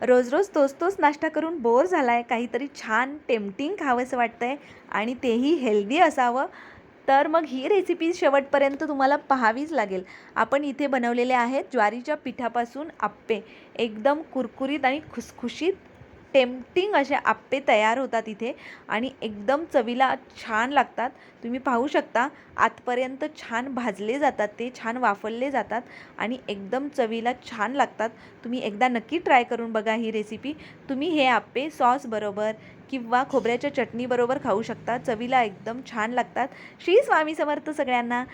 रोज रोज तोच तोच नाश्ता करून बोर झाला आहे काहीतरी छान टेम्पटिंग खावंसं वाटतं आहे आणि तेही हेल्दी असावं तर मग ही रेसिपी शेवटपर्यंत तुम्हाला पाहावीच लागेल. आपण इथे बनवलेले आहेत ज्वारीच्या पिठापासून आप्पे एकदम कुरकुरीत आणि खुसखुशीत टेम्पटिंग असे आप्पे तयार होतात इथे आणि एकदम चवीला छान लागतात. तुम्ही पाहू शकता आतपर्यंत छान भाजले जातात ते छान वाफरले जातात आणि एकदम चवीला छान लागतात. तुम्ही एकदा नक्की ट्राय करून बघा ही रेसिपी तुम्ही हे आप्पे सॉसबरोबर किंवा खोबऱ्याच्या चटणीबरोबर खाऊ शकता. चवीला एकदम छान लागतात. श्री स्वामी समर्थ सगळ्यांना.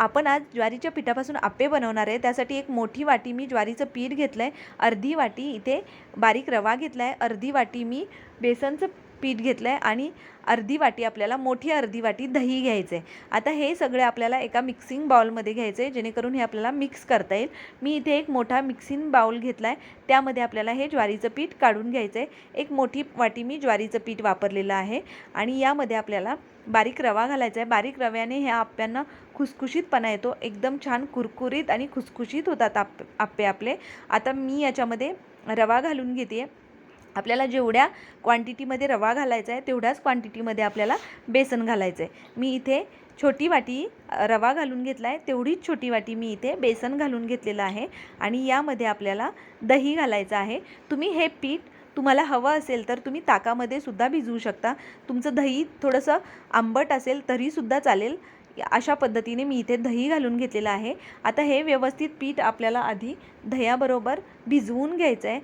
आपण आज ज्वारीच्या पिठापासून आप्पे बनवणार आहे. त्यासाठी एक मोठी वाटी मी ज्वारीचं पीठ घेतलं आहे अर्धी वाटी इथे बारीक रवा घेतला आहे अर्धी वाटी मी बेसनचं पीठ घेतलं आहे आणि अर्धी वाटी आपल्याला मोठी अर्धी वाटी दही घ्यायचं आहे आता हे सगळे आपल्याला एका मिक्सिंग बाउलमध्ये घ्यायचं आहे जेणेकरून हे आपल्याला मिक्स करता येईल. मी इथे एक मोठा मिक्सिंग बाउल घेतला आहे त्यामध्ये आपल्याला हे ज्वारीचं पीठ काढून घ्यायचं आहे एक मोठी वाटी मी ज्वारीचं पीठ वापरलेलं आहे. आणि यामध्ये आपल्याला बारीक रवा घालायचा आहे बारीक रव्याने ह्या आप्प्यांना खुसखुशीतपणा येतो. एकदम छान कुरकुरीत आणि खुसखुशीत होतात आप आप्पे आपले. आता मी याच्यामध्ये रवा घालून घेते आपल्याला जेवढ्या क्वांटिटीमध्ये रवा घालायचा आहे तेवढ्याच क्वांटिटीमध्ये आपल्याला बेसन घालायचं आहे. मी इथे छोटी वाटी रवा घालून घेतला आहे तेवढीच छोटी वाटी मी इथे बेसन घालून घेतलेलं आहे आणि यामध्ये आपल्याला दही घालायचं आहे. तुम्ही हे पीठ तुम्हाला हवं असेल तर तुम्ही ताकामध्ये सुद्धा भिजवू शकता. तुमचं दही थोडंसं आंबट असेल तरीसुद्धा चालेल. अशा पद्धतीने मी इथे दही घालून घेतलेलं आहे. आता हे व्यवस्थित पीठ आपल्याला आधी दह्याबरोबर भिजवून घ्यायचं आहे.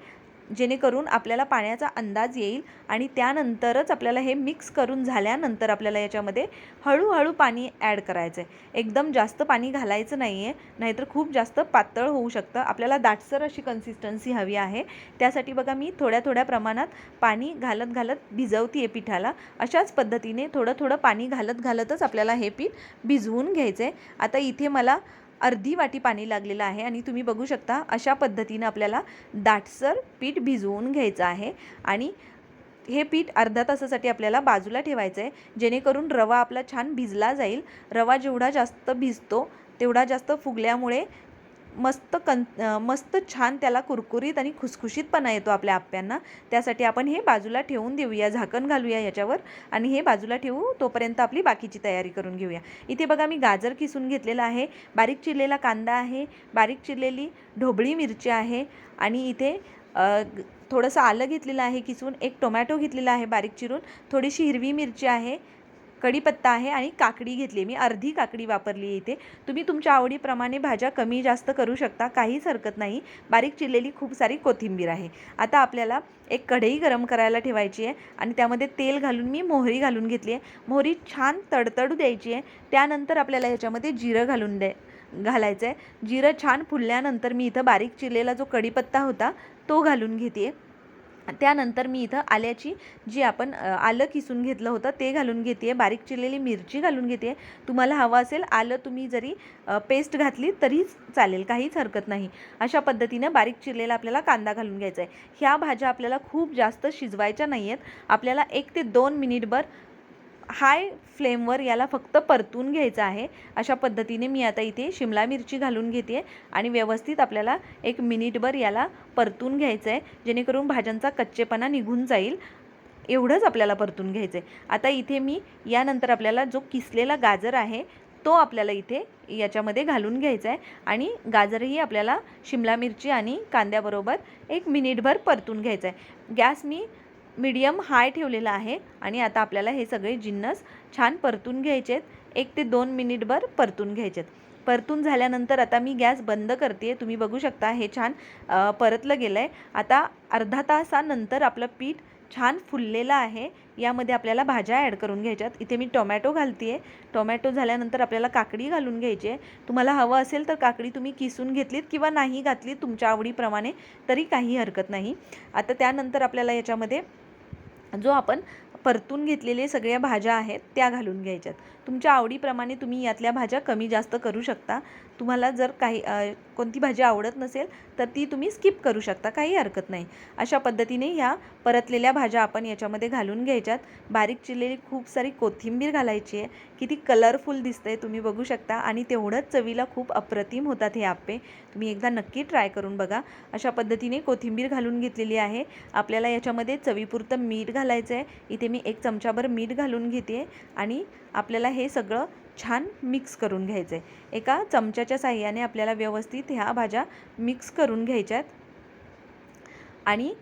जेणेकरून आपल्याला पाण्याचा अंदाज येईल आणि त्यानंतरच आपल्याला हे मिक्स करून झाल्यानंतर आपल्याला याच्यामध्ये हळूहळू पाणी ॲड करायचं आहे एकदम जास्त पाणी घालायचं नाही आहे नाहीतर खूप जास्त पातळ होऊ शकतं. आपल्याला दाटसर अशी कन्सिस्टन्सी हवी आहे. त्यासाठी बघा मी थोड्या थोड्या प्रमाणात पाणी घालत घालत भिजवते आहे पिठाला. अशाच पद्धतीने थोडं थोडं पाणी घालत घालतच आपल्याला हे पीठ भिजवून घ्यायचं आहे आता इथे मला अर्धी वाटी पाणी लागलेलं आहे आणि तुम्ही बघू शकता अशा पद्धतीनं आपल्याला दाटसर पीठ भिजवून घ्यायचं आहे. आणि हे पीठ अर्धा तासासाठी आपल्याला बाजूला ठेवायचं आहे जेणेकरून रवा आपला छान भिजला जाईल. रवा जेवढा जास्त भिजतो तेवढा जास्त फुगल्यामुळे मस्त कन मस्त छान त्याला कुरकुरीत आणि खुसखुशीतपणा येतो आपल्या आप्प्यांना त्यासाठी आपण हे बाजूला ठेवून देऊया झाकण घालूया याच्यावर आणि हे बाजूला ठेवू तोपर्यंत आपली बाकीची तयारी करून घेऊया. इथे बघा मी गाजर किसून घेतलेला आहे बारीक चिरलेला कांदा आहे बारीक चिरलेली ढोबळी मिरची आहे आणि इथे थोडंसं आलं घेतलेलं आहे किसून एक टोमॅटो घेतलेला आहे बारीक चिरून थोडीशी हिरवी मिरची आहे कढीपत्ता आहे आणि काकडी घेतली. मी अर्धी काकडी वापरली आहे इथे. तुम्ही तुमच्या आवडीप्रमाणे भाज्या कमी जास्त करू शकता. काहीच हरकत नाही. बारीक चिरलेली खूप सारी कोथिंबीर आहे. आता आपल्याला एक कढई गरम करायला ठेवायची आहे आणि त्यामध्ये तेल घालून मी मोहरी घालून घेतली आहे. मोहरी छान तडतडू द्यायची आहे. त्यानंतर आपल्याला याच्यामध्ये जिरं घालून द्या घालायचं आहे जिरं छान फुलल्यानंतर मी इथं बारीक चिरलेला जो कढीपत्ता होता तो घालून घेते त्यानंतर मी इथं आल्याची जी आपण आलं किसून घेतलं होतं ते घालून घेते आहे बारीक चिरलेली मिरची घालून घेते आहे तुम्हाला हवं असेल आलं तुम्ही जरी पेस्ट घातली तरीच चालेल काहीच हरकत नाही. अशा पद्धतीनं बारीक चिरलेला आपल्याला कांदा घालून घ्यायचा आहे. ह्या भाज्या आपल्याला खूप जास्त शिजवायच्या नाही आहेत आपल्याला एक ते दोन मिनिटभर हाय फ्लेमवर याला फक्त परतून घ्यायचं आहे. अशा पद्धतीने मी आता इथे शिमला मिरची घालून घेते आणि व्यवस्थित आपल्याला एक मिनिटभर याला परतून घ्यायचं आहे जेणेकरून भाज्यांचा कच्चेपणा निघून जाईल. एवढंच आपल्याला परतून घ्यायचं आहे आता इथे मी यानंतर आपल्याला जो किसलेला गाजर आहे तो आपल्याला इथे याच्यामध्ये घालून घ्यायचा आहे आणि गाजरही आपल्याला शिमला मिरची आणि कांद्याबरोबर एक मिनिटभर परतून घ्यायचं आहे गॅस मी मीडियम हाय ठेवलेला आहे आणि आता आपल्याला हे सगळे जिन्नस छान परतून घ्यायचे आहेत एक ते दोन मिनिटभर परतून घ्यायचे आहेत परतून झाल्यानंतर आता मी गॅस बंद करते तुम्ही बघू शकता हे छान परतलं गेलं आहे आता अर्धा तासानंतर आपलं पीठ छान फुललेलं आहे. यामध्ये आपल्याला भाज्या ॲड करून घ्यायच्यात. इथे मी टोमॅटो घालते आहे टोमॅटो झाल्यानंतर आपल्याला काकडी घालून घ्यायची आहे तुम्हाला हवं असेल तर काकडी तुम्ही किसून घेतलीत किंवा नाही घातलीत तुमच्या आवडीप्रमाणे तरी काही हरकत नाही. आता त्यानंतर आपल्याला याच्यामध्ये जो आपण परतून घेतलेले सगळ्या भाज्या आहेत त्या घालून घ्यायच्यात. तुमच्या आवडीप्रमाणे तुम्ही यातल्या भाज्या कमी जास्त करू शकता. तुम्हाला जर काही कोणती भाजी आवडत नसेल तर ती तुम्ही स्किप करू शकता काही हरकत नाही. अशा पद्धतीने ह्या परतलेल्या भाज्या आपण याच्यामध्ये घालून घ्यायच्यात. बारीक चिरलेली खूप सारी कोथिंबीर घालायची आहे. किती कलरफुल दिसतंय तुम्ही बघू शकता आणि तेवढंच चवीला खूप अप्रतिम होतात हे आप्पे. तुम्ही एकदा नक्की ट्राय करून बघा. अशा पद्धतीने कोथिंबीर घालून घेतलेली आहे. आपल्याला याच्यामध्ये चवीपुरतं मीठ घालायचं आहे इथे मी एक चमचाभर मीठ घालून घेते आणि आपल्याला हे सगळं छान मिक्स करून घ्यायचं आहे एका चमच्याच्या साह्याने आपल्याला व्यवस्थित ह्या भाज्या मिक्स करून घ्यायच्यात. आणि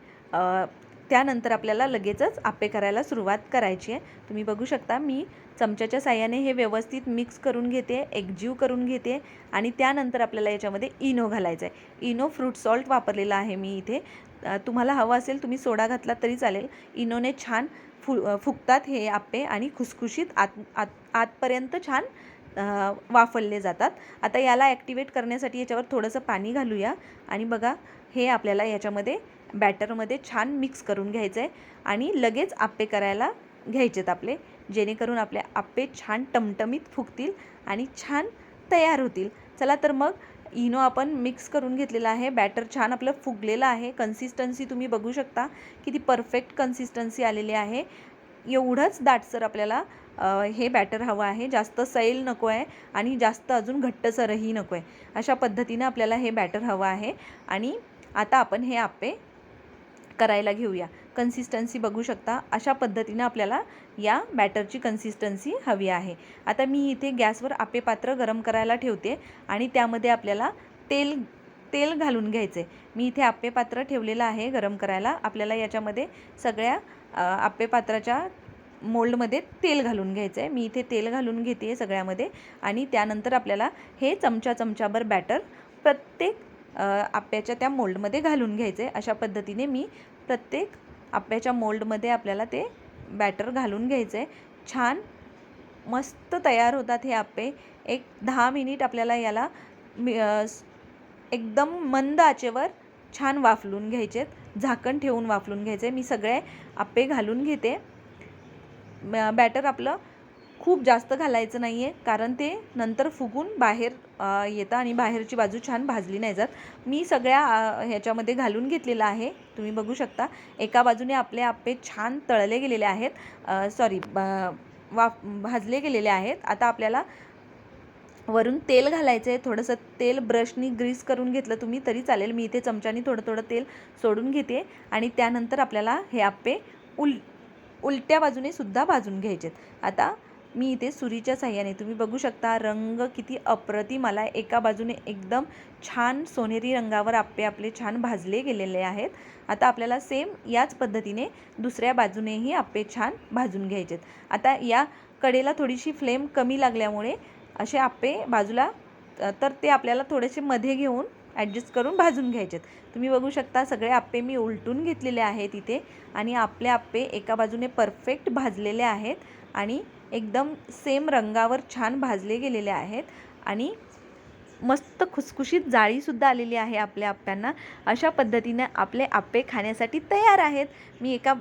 त्यानंतर आपल्याला लगेचच आप्पे करायला सुरुवात करायची आहे. तुम्ही बघू शकता मी चमच्याच्या साह्याने हे व्यवस्थित मिक्स करून घेते एकजीव करून घेते आणि त्यानंतर आपल्याला याच्यामध्ये इनो घालायचं आहे इनो फ्रूट सॉल्ट वापरलेला आहे मी इथे. तुम्हाला हवं असेल तुम्ही सोडा घातला तरी चालेल. इनोने छान फु फुगतात हे आप्पे आणि खुसखुशीत आत आत आतपर्यंत छान वाफलले जातात. आता याला ॲक्टिवेट करण्यासाठी याच्यावर थोडंसं पाणी घालूया. आणि बघा हे आपल्याला याच्यामध्ये बॅटरमध्ये छान मिक्स करून घ्यायचं आहे आणि लगेच आप्पे करायला घ्यायचेत आपले. जेणेकरून आपले आप्पे छान टमटमीत फुगतील आणि छान तयार होतील. चला तर मग इनो आपण मिक्स करून घेतलेला आहे. बॅटर छान आपलं फुगलेलं आहे. कन्सिस्टन्सी तुम्ही बघू शकता. किती परफेक्ट कन्सिस्टन्सी आलेली आहे. एवढंच दाटसर आपल्याला हे बॅटर हवं आहे. जास्त सैल नको आहे आणि जास्त अजून घट्टसरही नको आहे. अशा पद्धतीनं आपल्याला हे बॅटर हवं आहे. आणि आता आपण हे आप्पे करायला घेऊया. कन्सिस्टन्सी बघू शकता. अशा पद्धतीनं आपल्याला या बॅटरची कन्सिस्टन्सी हवी आहे. आता मी इथे गॅसवर आप्पे पात्र गरम करायला ठेवते आणि त्यामध्ये आपल्याला तेल तेल घालून घ्यायचे मी इथे आप्पे पात्र ठेवलेलं आहे गरम करायला. आपल्याला याच्यामध्ये सगळ्या अ, पात्राच्या मोल्डमध्ये तेल घालून घ्यायचं आहे मी इथे तेल घालून घेते आहे सगळ्यामध्ये आणि त्यानंतर आपल्याला हे चमचा चमचाभर बॅटर प्रत्येक आप्याच्या त्या मोल्डमध्ये घालून घ्यायचे अशा पद्धतीने मी प्रत्येक आप्याच्या मोल्डमध्ये आपल्याला ते बॅटर घालून घ्यायचं आहे छान मस्त तयार होतात हे आप्पे. एक दहा मिनिट आपल्याला याला मी एकदम मंद आचेवर छान वाफलून घ्यायचेत. झाकण ठेवून वाफलून घ्यायचे मी सगळे आप्पे घालून घेते. बॅटर आपलं खूप जास्त घालायचं नाही आहे कारण ते नंतर फुगून बाहेर येतं आणि बाहेरची बाजू छान भाजली नाही जात. मी सगळ्या ह्याच्यामध्ये घालून घेतलेलं आहे. तुम्ही बघू शकता एका बाजूने आपले आप्पे छान तळले गेलेले आहेत. सॉरी वा भाजले गेलेले आहेत. आता आपल्याला वरून तेल घालायचं आहे थोडंसं तेल ब्रशनी ग्रीस करून घेतलं तुम्ही तरी चालेल. मी इथे चमच्यानी थोडं थोडं तेल सोडून घेते आणि त्यानंतर आपल्याला हे आप्पे उल उलट्या बाजूने सुद्धा भाजून घ्यायचेत. आता मी इथे सुरीच्या साह्याने. तुम्ही बघू शकता रंग किती अप्रतिम. आला आहे एका बाजूने एकदम छान सोनेरी रंगावर आप्पे आपले छान भाजले गेलेले आहेत. आता आपल्याला सेम याच पद्धतीने दुसऱ्या बाजूनेही आप्पे छान भाजून घ्यायचेत आता या कडेला थोडीशी फ्लेम कमी लागल्यामुळे असे आप्पे बाजूला तर ते आपल्याला थोडेसे मध्ये घेऊन ॲडजस्ट करून भाजून घ्यायचेत तुम्ही बघू शकता सगळे आप्पे मी उलटून घेतलेले आहेत इथे. आणि आपले आप्पे एका बाजूने परफेक्ट भाजलेले आहेत. आणि एकदम सेम रंगावर छान भाजले गेलेले आहेत आणि मस्त खुसखुशीत जाळीसुद्धा आलेली आहे आपल्या आप्प्यांना अशा पद्धतीनं आपले आप्पे खाण्यासाठी तयार आहेत. मी एका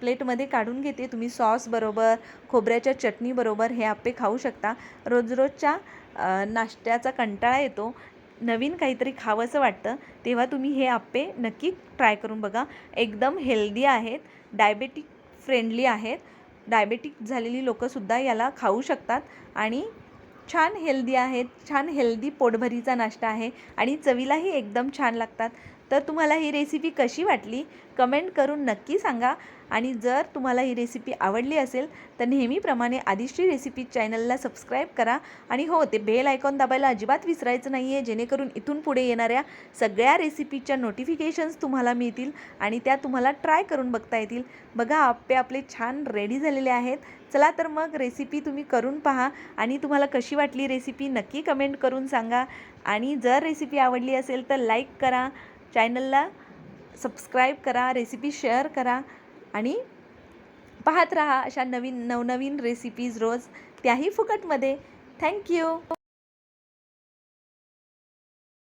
प्लेटमध्ये काढून घेते. तुम्ही सॉसबरोबर खोबऱ्याच्या चटणीबरोबर हे आप्पे खाऊ शकता. रोज रोजच्या नाश्त्याचा कंटाळा येतो. नवीन काहीतरी खावंसं वाटतं. तेव्हा तुम्ही हे आप्पे नक्की ट्राय करून बघा. एकदम हेल्दी आहेत. डायबेटिक फ्रेंडली आहेत. डायबेटिक झालेली लोकंसुद्धा याला खाऊ शकतात. आणि छान हेल्दी आहेत छान हेल्दी पोटभरीचा नाश्ता आहे आणि चवीलाही एकदम छान लागतात. तर तुम्हाला ही रेसिपी कशी वाटली? कमेंट करून नक्की सांगा. आणि जर तुम्हाला ही रेसिपी आवडली असेल तर नेहमीप्रमाणे आदिश्री रेसिपी चॅनलला सबस्क्राईब करा. आणि हो ते बेल आयकॉन दाबायला अजिबात विसरायचं नाही आहे जेणेकरून इथून पुढे येणाऱ्या सगळ्या रेसिपीच्या नोटिफिकेशन्स तुम्हाला मिळतील आणि त्या तुम्हाला ट्राय करून बघता येतील. बघा आप्पे आपले छान रेडी झालेले आहेत. चला तर मग रेसिपी तुम्ही करून पहा आणि तुम्हाला कशी वाटली रेसिपी नक्की कमेंट करून सांगा. आणि जर रेसिपी आवडली असेल तर लाईक करा. चॅनलला सबस्क्राईब करा रेसिपी शेअर करा. आणि पाहत रहा अशा नवीन नवनवीन रेसिपीज रोज त्याही फुकटमध्ये. थँक्यू